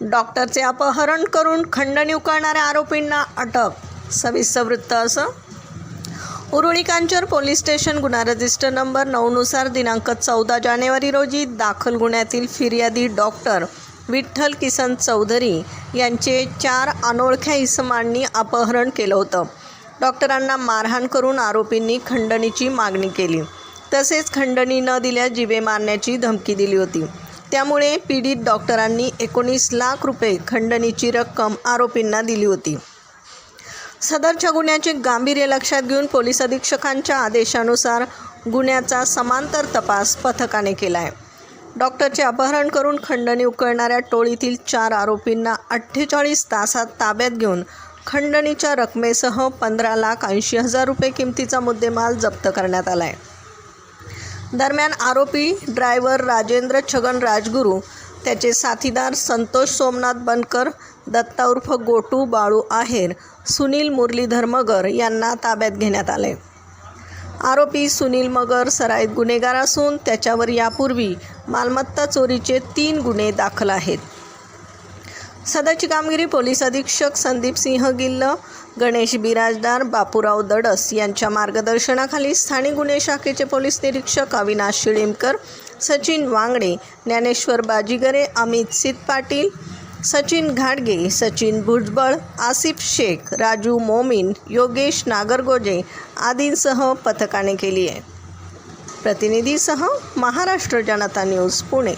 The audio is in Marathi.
डॉक्टरचे अपहरण करून खंडणी उकळणाऱ्या आरोपींना अटक सविस्तर वृत्त असं. उरुळी कांचर पोलीस स्टेशन गुन्हा रजिस्टर नंबर नऊनुसार दिनांक चौदा जानेवारी रोजी दाखल गुन्ह्यातील फिर्यादी डॉक्टर विठ्ठल किसन चौधरी यांचे चार अनोळख्या इसमांनी अपहरण केलं होतं. डॉक्टरांना मारहाण करून आरोपींनी खंडणीची मागणी केली. तसेच खंडणी न दिल्यास जिवे मारण्याची धमकी दिली होती. त्यामुळे पीडित डॉक्टरांनी एकोणीस लाख रुपये खंडणीची रक्कम आरोपींना दिली होती. सदरच्या गुन्ह्याचे गांभीर्य लक्षात घेऊन पोलीस अधीक्षकांच्या आदेशानुसार गुन्ह्याचा समांतर तपास पथकाने केला आहे डॉक्टरचे अपहरण करून खंडणी उकळणाऱ्या टोळीतील चार आरोपींना अठ्ठेचाळीस तासात ताब्यात घेऊन खंडणीच्या रकमेसह पंधरा लाख ऐंशी हजार रुपये किमतीचा मुद्देमाल जप्त करण्यात आला आहे दरम्यान आरोपी ड्रायव्हर राजेंद्र छगन राजगुरू त्याचे साथीदार संतोष सोमनाथ बनकर दत्ता उर्फ गोटू बाळू आहेर सुनील मुरलीधर मगर यांना ताब्यात घेण्यात आले. आरोपी सुनील मगर सराईत गुन्हेगार असून त्याच्यावर यापूर्वी मालमत्ता चोरीचे तीन गुन्हे दाखल आहेत. सदरची कामगिरी पोलीस अधीक्षक संदीप सिंह गिल्ल गणेश बिराजदार बापूराव दडस यांच्या मार्गदर्शनाखाली स्थानिक गुन्हे शाखेचे पोलीस निरीक्षक अविनाश शिळीमकर सचिन वांगडे ज्ञानेश्वर बाजीगरे अमित सित पाटील सचिन घाडगे सचिन भुजबळ आसिफ शेख राजू मोमीन योगेश नागरगोजे आदींसह पथकाने केली आहे. प्रतिनिधीसह महाराष्ट्र जनता न्यूज पुणे.